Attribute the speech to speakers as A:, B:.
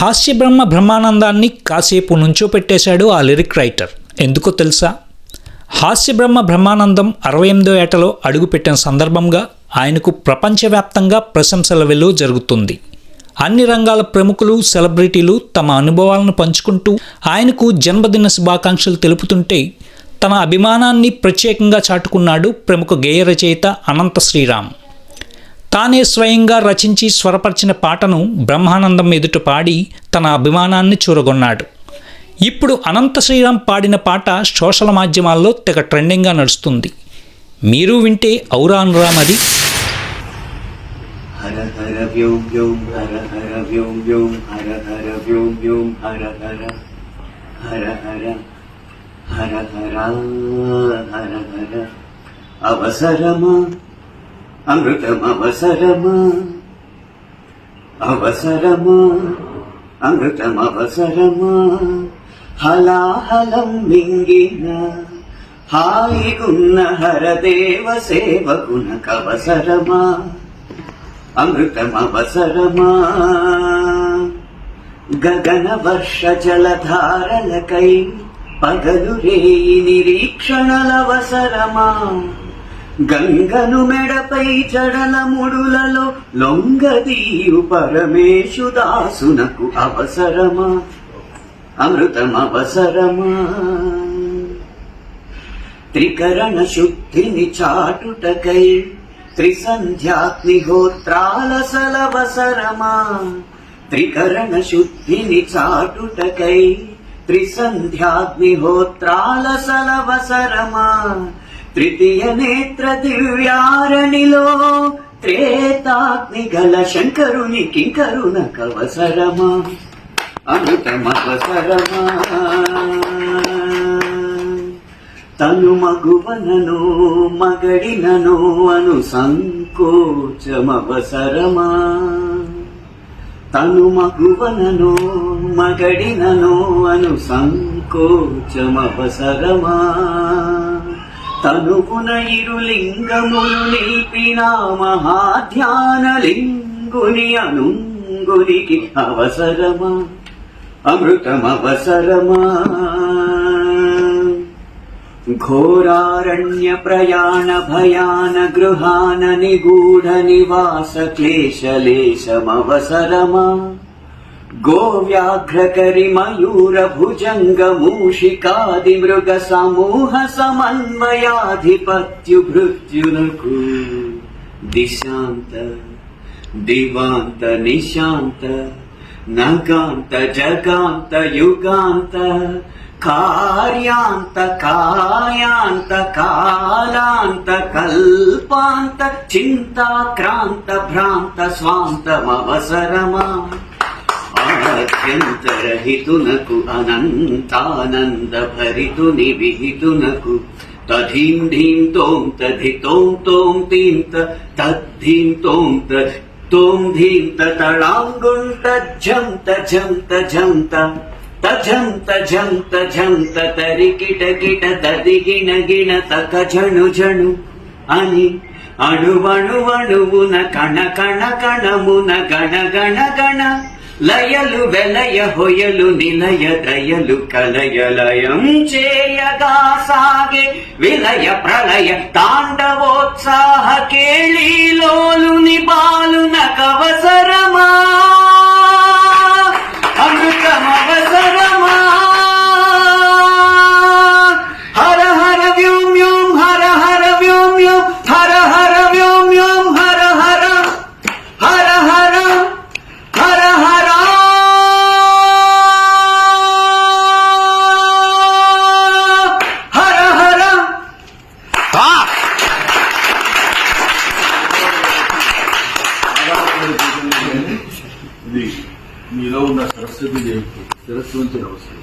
A: హాస్య బ్రహ్మ బ్రహ్మానందాన్ని కాసేపు నుంచో పెట్టేశాడు ఆ లిరిక్ రైటర్. ఎందుకో తెలుసా? హాస్య బ్రహ్మ బ్రహ్మానందం అరవై ఎనిమిదో ఏటలో అడుగుపెట్టిన సందర్భంగా ఆయనకు ప్రపంచవ్యాప్తంగా ప్రశంసల వెలువ జరుగుతుంది. అన్ని రంగాల ప్రముఖులు సెలబ్రిటీలు తమ అనుభవాలను పంచుకుంటూ ఆయనకు జన్మదిన శుభాకాంక్షలు తెలుపుతుంటే తన అభిమానాన్ని ప్రత్యేకంగా చాటుకున్నాడు ప్రముఖ గేయ రచయిత అనంత శ్రీరామ్. తానే స్వయంగా రచించి స్వరపరిచిన పాటను బ్రహ్మానందం ఎదుట పాడి తన అభిమానాన్ని చూరగొన్నాడు ఇప్పుడు అనంత శ్రీరామ్ పాడిన పాట సోషల్ మాధ్యమాల్లో తెగ ట్రెండింగ్గా నడుస్తుంది మీరు వింటే ఔరా అనురామ్ అది
B: హర హర వ్యోం వ్యోం హర హర వ్యోం వ్యోం హర హర వ్యోం వ్యోం హర హర హర హర హర హర హర హర అవసరమా అమృతం అవసరమా అవసరమా అమృతం అవసరమా హలాహలం మింగిన హాయిగున్న హరదేవ సేవకున సేవకునకవసరమా అమృతమవసరమా గగన వర్ష జలధారలకై పగలు రేయి నిరీక్షణలవసరమా గంగను మెడపై చడల ముడులలో లొంగదీయు పరమేశు దాసునకు అవసరమా? అమృతమవసరమా త్రికరణ శుద్ధిని చాటుటకై త్రిసంధ్యాగ్నిహోత్రాల సలవసరమా? త్రికరణ శుద్ధిని చాటుటకై త్రిసంధ్యాగ్నిహోత్రాల సలవసరమా? తృతీయ నేత్ర దివ్యారణిలో త్రేతాగ్ని గల శంకరుని కింకరుణ కవసరమా? అమృతమవసరమా తను మగువనను మగడినను అను సంకోచమవసరమా? తను మగువనను మగడినను అను సంకోచమవసరమా? తనుగున ఇరులింగములు నిల్పిన మహాధ్యానలింగుని అనుంగునికి అవసరమా? అమృతమవసరమా? ఘోరారణ్య ప్రయాణ భయాన గృహాన నిగూఢ నివాస క్లేశలేశమవసరమా गोव्याघ्रकरि मयूर भुजङ्ग मूषिकादि मृग समूह समन्वयाधिपत्युभृत्युनकु दिशान्त दिवान्त निशान्त नगान्त जगान्त युगान्त कार्यान्त कायान्त कालान्त कल्पान्त चिन्ताक्रान्त भ्रान्त स्वान्तमवसरमा ఆద్యంతరహితునకు అనంతానంద భరితుని విహితునకు తధీం ధీం తోం తధి తోం తోం తీం తద్ధీం తోం తోం ధీం తళాంగుంట తజ్జం తజం తజం త తజం తజం తజం తరికిట కిట తదిగిణ గిణ తక జణు జణు అని అణువణువణువున కణ కణ కణమున గణ గణ గణ లయలు వెలయ హొయలు నిలయ దయలు కలయలయం చేయగా సాగే విలయ ప్రళయ తాండవోత్సాహ కేళీలోలుని బాలున కవసరమా
C: ఇది మీలో ఉన్న సరస్వతి దేవి తిరస్కరించిన అవసరం.